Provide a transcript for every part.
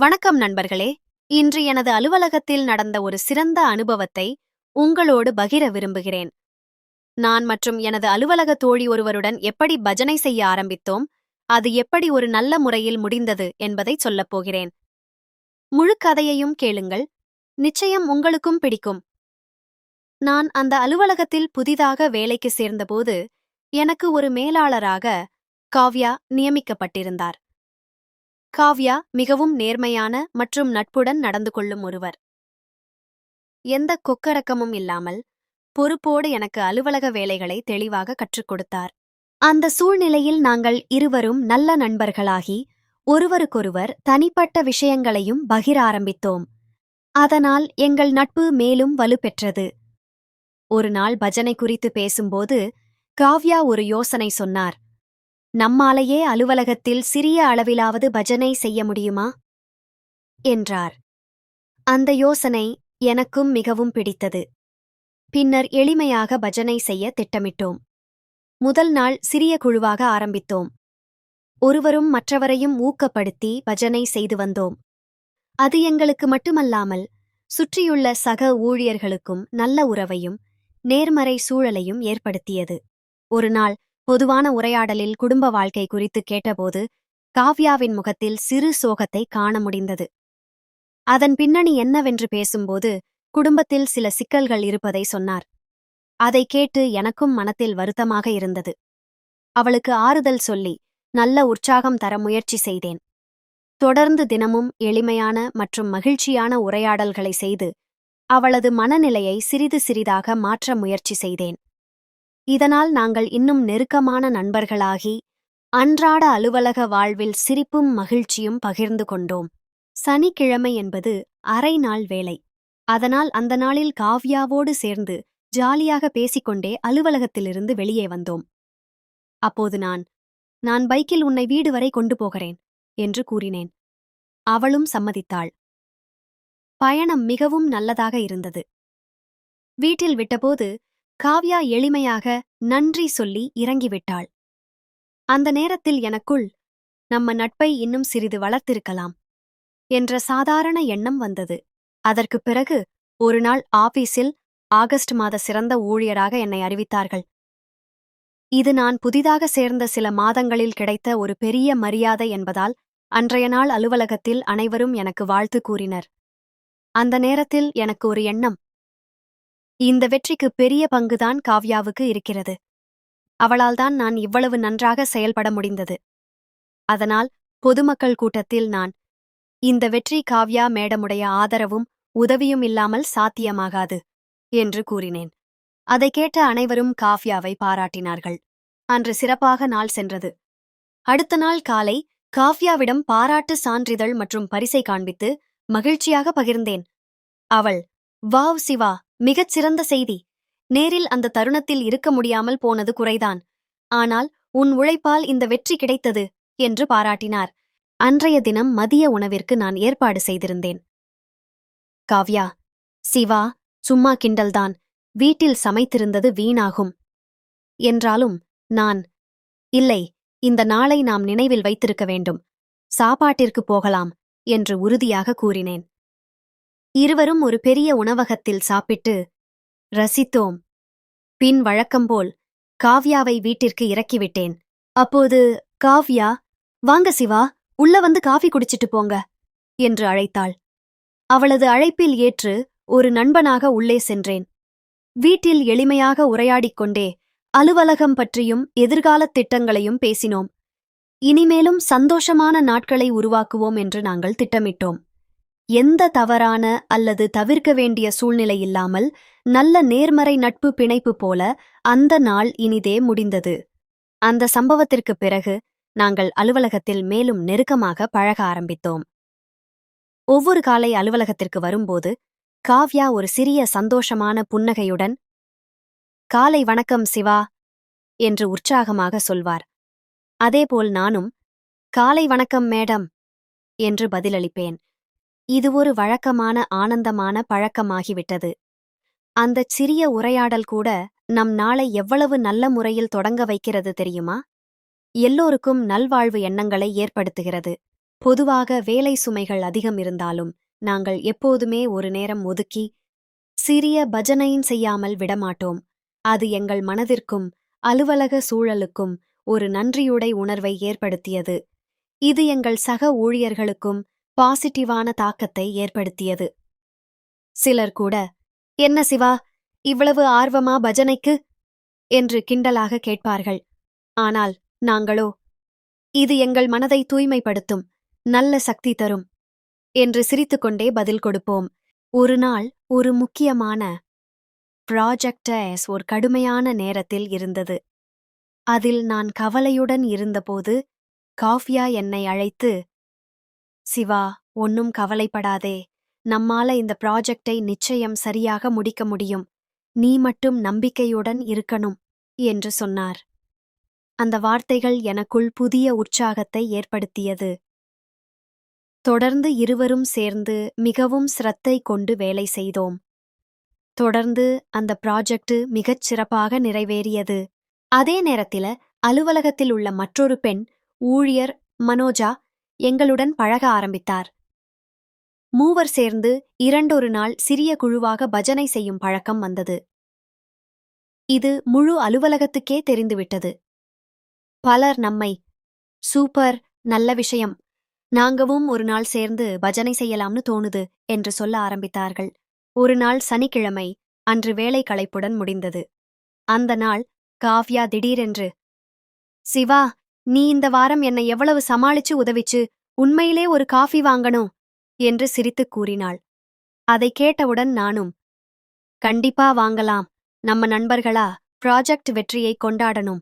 வணக்கம் நண்பர்களே. இன்று எனது அலுவலகத்தில் நடந்த ஒரு சிறந்த அனுபவத்தை உங்களோடு பகிர விரும்புகிறேன். நான் மற்றும் எனது அலுவலக தோழி ஒருவருடன் எப்படி பஜனை செய்ய ஆரம்பித்தோம் அது எப்படி ஒரு நல்ல முறையில் முடிந்தது என்பதை சொல்லப் போகிறேன். முழு கதையையும் கேளுங்கள். நிச்சயம் உங்களுக்கும் பிடிக்கும். நான் அந்த அலுவலகத்தில் புதிதாக வேலைக்கு சேர்ந்தபோது எனக்கு ஒரு மேலாளராக காவ்யா நியமிக்கப்பட்டிருந்தார். காவ்யா மிகவும் நேர்மையான மற்றும் நட்புடன் நடந்து கொள்ளும் ஒருவர். எந்த கொக்கரக்கமும் இல்லாமல் பொறுப்போடு எனக்கு அலுவலக வேலைகளை தெளிவாக கற்றுக் கொடுத்தார். அந்த சூழ்நிலையில் நாங்கள் இருவரும் நல்ல நண்பர்களாகி ஒருவருக்கொருவர் தனிப்பட்ட விஷயங்களையும் பகிர ஆரம்பித்தோம். அதனால் எங்கள் நட்பு மேலும் வலுப்பெற்றது ஒரு நாள் பஜனை குறித்து பேசும்போது காவ்யா ஒரு யோசனை சொன்னார். நம்மாலேயே அலுவலகத்தில் சிறிய அளவிலாவது பஜனை செய்ய முடியுமா? என்றார். அந்த யோசனை எனக்கும் மிகவும் பிடித்தது. பின்னர் எளிமையாக பஜனை செய்ய திட்டமிட்டோம். முதல் நாள் சிறிய குழுவாக ஆரம்பித்தோம். ஒருவரும் மற்றவரையும் ஊக்கப்படுத்தி பஜனை செய்து வந்தோம். அது எங்களுக்கு மட்டுமல்லாமல் சுற்றியுள்ள சக ஊழியர்களுக்கும் நல்ல உறவையும் நேர்மறை சூழலையும் ஏற்படுத்தியது. ஒரு நாள் பொதுவான உரையாடலில் குடும்ப வாழ்க்கை குறித்து கேட்டபோது காவ்யாவின் முகத்தில் சிறு சோகத்தை காண முடிந்தது. அதன் பின்னணி என்னவென்று பேசும்போது குடும்பத்தில் சில சிக்கல்கள் இருப்பதை சொன்னார். அதை கேட்டு எனக்கும் மனத்தில் வருத்தமாக இருந்தது. அவளுக்கு ஆறுதல் சொல்லி நல்ல உற்சாகம் தர முயற்சி செய்தேன். தொடர்ந்து தினமும் எளிமையான மற்றும் மகிழ்ச்சியான உரையாடல்களை செய்து அவளது மனநிலையை சிறிது சிறிதாக மாற்ற முயற்சி செய்தேன். இதனால் நாங்கள் இன்னும் நெருக்கமான நண்பர்களாகி அன்றாட அலுவலக வாழ்வில் சிரிப்பும் மகிழ்ச்சியும் பகிர்ந்து கொண்டோம். சனிக்கிழமை என்பது அரை நாள் வேலை. அதனால் அந்த நாளில் காவ்யாவோடு சேர்ந்து ஜாலியாக பேசிக்கொண்டே அலுவலகத்திலிருந்து வெளியே வந்தோம். அப்போது நான் நான் பைக்கில் உன்னை வீடு வரை கொண்டு போகிறேன் என்று கூறினேன். அவளும் சம்மதித்தாள். பயணம் மிகவும் நல்லதாக இருந்தது. வீட்டில் விட்டபோது காவ்யா எளிமையாக நன்றி சொல்லி இறங்கிவிட்டாள். அந்த நேரத்தில் எனக்குள் நம்ம நட்பை இன்னும் சிறிது வளர்த்திருக்கலாம் என்ற சாதாரண எண்ணம் வந்தது. அதற்குப் பிறகு ஒரு நாள் ஆபீஸில் ஆகஸ்ட் மாத சிறந்த ஊழியராக என்னை அறிவித்தார்கள். இது நான் புதிதாக சேர்ந்த சில மாதங்களில் கிடைத்த ஒரு பெரிய மரியாதை என்பதால் அன்றைய நாள் அலுவலகத்தில் அனைவரும் எனக்கு வாழ்த்து கூறினர். அந்த நேரத்தில் எனக்கு ஒரு எண்ணம் இந்த வெற்றிக்கு பெரிய பங்குதான் காவ்யாவுக்கு இருக்கிறது. அவளால்தான் நான் இவ்வளவு நன்றாக செயல்பட முடிந்தது. அதனால் பொதுமக்கள் கூட்டத்தில் நான் இந்த வெற்றி காவ்யா மேடமுடைய ஆதரவும் உதவியும் இல்லாமல் சாத்தியமாகாது என்று கூறினேன். அதை கேட்ட அனைவரும் காவ்யாவை பாராட்டினார்கள். அன்று சிறப்பாக நாள் சென்றது. அடுத்த நாள் காலை காவ்யாவிடம் பாராட்டு சான்றிதழ் மற்றும் பரிசை காண்பித்து மகிழ்ச்சியாக பகிர்ந்தேன். அவள் வாவ் சிவா மிகச் சிறந்த செய்தி. நேரில் அந்த தருணத்தில் இருக்க முடியாமல் போனது குறைதான். ஆனால் உன் உழைப்பால் இந்த வெற்றி கிடைத்தது என்று பாராட்டினார். அன்றைய தினம் மதிய உணவிற்கு நான் ஏற்பாடு செய்திருந்தேன். காவ்யா சிவா சும்மா கிண்டல்தான். வீட்டில் சமைத்திருந்தது வீணாகும். என்றாலும் நான் இல்லை இந்த நாளை நாம் நினைவில் வைத்திருக்க வேண்டும். சாப்பாட்டிற்கு போகலாம் என்று உறுதியாக கூறினேன். இருவரும் ஒரு பெரிய உணவகத்தில் சாப்பிட்டு ரசித்தோம். பின் வழக்கம்போல் காவ்யாவை வீட்டிற்கு இறக்கிவிட்டேன். அப்போது காவ்யா வாங்க சிவா உள்ள வந்து காஃபி குடிச்சிட்டு போங்க என்று அழைத்தாள். அவளது அழைப்பில் ஏற்று ஒரு நண்பனாக உள்ளே சென்றேன். வீட்டில் எளிமையாக உரையாடிக் கொண்டே அலுவலகம் பற்றியும் எதிர்காலத் திட்டங்களையும் பேசினோம். இனிமேலும் சந்தோஷமான நாட்களை உருவாக்குவோம் என்று நாங்கள் திட்டமிட்டோம். எந்த தவறான அல்லது தவிர்க்க வேண்டிய சூழ்நிலை இல்லாமல் நல்ல நேர்மறை நட்பு பிணைப்பு போல அந்த நாள் இனிதே முடிந்தது. அந்த சம்பவத்திற்குப் பிறகு நாங்கள் அலுவலகத்தில் மேலும் நெருக்கமாக பழக ஆரம்பித்தோம். ஒவ்வொரு காலை அலுவலகத்திற்கு வரும்போது காவ்யா ஒரு சிறிய சந்தோஷமான புன்னகையுடன் காலை வணக்கம் சிவா என்று உற்சாகமாக சொல்வார். அதேபோல் நானும் காலை வணக்கம் மேடம் என்று பதிலளிப்பேன். இது ஒரு வழக்கமான ஆனந்தமான பழக்கமாகிவிட்டது. அந்தச் சிறிய உரையாடல் கூட நம் நாளை எவ்வளவு நல்ல முறையில் தொடங்க வைக்கிறது தெரியுமா? எல்லோருக்கும் நல்வாழ்வு எண்ணங்களை ஏற்படுத்துகிறது. பொதுவாக வேலை சுமைகள் அதிகம் இருந்தாலும் நாங்கள் எப்போதுமே ஒரு நேரம் ஒதுக்கி சிறிய பஜனையின் செய்யாமல் விடமாட்டோம். அது எங்கள் மனதிற்கும் அலுவலக சூழலுக்கும் ஒரு நன்றியுடை உணர்வை ஏற்படுத்தியது. இது எங்கள் சக ஊழியர்களுக்கும் பாசிட்டிவான தாக்கத்தை ஏற்படுத்தியது. சிலர் கூட என்ன சிவா இவ்வளவு ஆர்வமா பஜனைக்கு? என்று கிண்டலாக கேட்பார்கள். ஆனால் நாங்களோ இது எங்கள் மனதை தூய்மைப்படுத்தும் நல்ல சக்தி தரும் என்று சிரித்துக்கொண்டே பதில் கொடுப்போம். ஒரு நாள் ஒரு முக்கியமான ப்ராஜெக்டஸ் ஒரு கடுமையான நேரத்தில் இருந்தது. அதில் நான் கவலையுடன் இருந்தபோது காஃபியா என்னை அழைத்து சிவா ஒன்னும் கவலைப்படாதே. நம்மால இந்த ப்ராஜெக்டை நிச்சயம் சரியாக முடிக்க முடியும். நீ மட்டும் நம்பிக்கையுடன் இருக்கணும் என்று சொன்னார். அந்த வார்த்தைகள் எனக்குள் புதிய உற்சாகத்தை ஏற்படுத்தியது. தொடர்ந்து இருவரும் சேர்ந்து மிகவும் சிரத்தை கொண்டு வேலை செய்தோம். தொடர்ந்து அந்த ப்ராஜெக்ட் மிகச் சிறப்பாக நிறைவேறியது. அதே நேரத்தில அலுவலகத்தில் உள்ள மற்றொரு பெண் ஊழியர் மனோஜா எங்களுடன் பழக ஆரம்பித்தார். மூவர் சேர்ந்து இரண்டொரு நாள் சிறிய குழுவாக பஜனை செய்யும் பழக்கம் வந்தது. இது முழு அலுவலகத்துக்கே தெரிந்துவிட்டது. பலர் நம்மை சூப்பர் நல்ல விஷயம். நாங்கவும் ஒரு நாள் சேர்ந்து பஜனை செய்யலாம்னு தோணுது என்று சொல்ல ஆரம்பித்தார்கள். ஒரு நாள் சனிக்கிழமை அன்று வேலை களைப்புடன் முடிந்தது. அந்த நாள் காவ்யா திடீரென்று சிவா நீ இந்த வாரம் என்னை எவ்வளவு சமாளிச்சு உதவிச்சு உண்மையிலே ஒரு காஃபி வாங்கணும் என்று சிரித்துக் கூறினாள். அதை கேட்டவுடன் நானும் கண்டிப்பா வாங்கலாம் நம்ம நண்பர்களா ப்ராஜெக்ட் வெற்றியை கொண்டாடணும்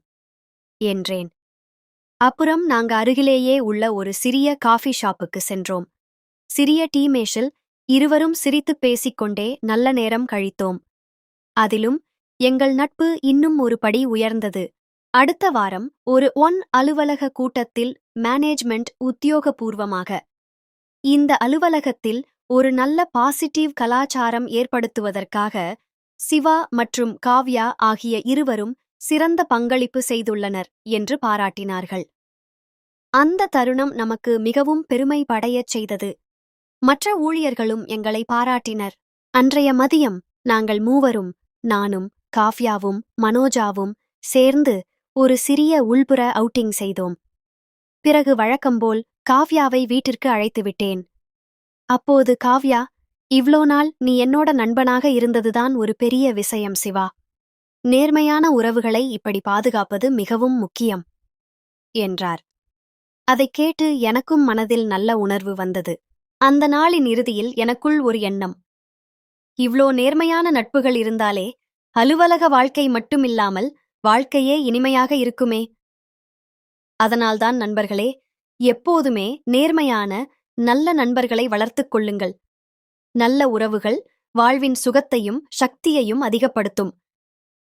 என்றேன். அப்புறம் நாங்க அருகிலேயே உள்ள ஒரு சிறிய காஃபி ஷாப்புக்கு சென்றோம். சிறிய டீ மேஷில் இருவரும் சிரித்துப் பேசிக்கொண்டே நல்ல நேரம் கழித்தோம். அதிலும் எங்கள் நட்பு இன்னும் ஒரு படி உயர்ந்தது அடுத்த வாரம் ஒரு ஒன் அலுவலக கூட்டத்தில் மேனேஜ்மெண்ட் உத்தியோகபூர்வமாக. இந்த அலுவலகத்தில் ஒரு நல்ல பாசிட்டிவ் கலாச்சாரம் ஏற்படுத்துவதற்காக சிவா மற்றும் காவ்யா ஆகிய இருவரும் சிறந்த பங்களிப்பு செய்துள்ளனர் என்று பாராட்டினார்கள். அந்த தருணம் நமக்கு மிகவும் பெருமை படையச் செய்தது. மற்ற ஊழியர்களும் எங்களை பாராட்டினர். அன்றைய மதியம் நாங்கள் மூவரும் நானும் காவ்யாவும் மனோஜாவும் சேர்ந்து ஒரு சிறிய உள்புற அவுட்டிங் செய்தோம். பிறகு வழக்கம்போல் காவ்யாவை வீட்டிற்கு அழைத்து விட்டேன். அப்போது காவ்யா இவ்ளோ நாள் நீ என்னோட நண்பனாக இருந்ததுதான் ஒரு பெரிய விஷயம் சிவா. நேர்மையான உறவுகளை இப்படி பாதுகாப்பது மிகவும் முக்கியம் என்றார். அதைக் கேட்டு எனக்கும் மனதில் நல்ல உணர்வு வந்தது. அந்த நாளின் இறுதியில் எனக்குள் ஒரு எண்ணம். இவ்ளோ நேர்மையான நட்புகள் இருந்தாலே அலுவலக வாழ்க்கை மட்டுமில்லாமல் வாழ்க்கையே இனிமையாக இருக்குமே. அதனால்தான் நண்பர்களே எப்போதுமே நேர்மையான நல்ல நண்பர்களை வளர்த்துக் கொள்ளுங்கள். நல்ல உறவுகள் வாழ்வின் சுகத்தையும் சக்தியையும் அதிகப்படுத்தும்.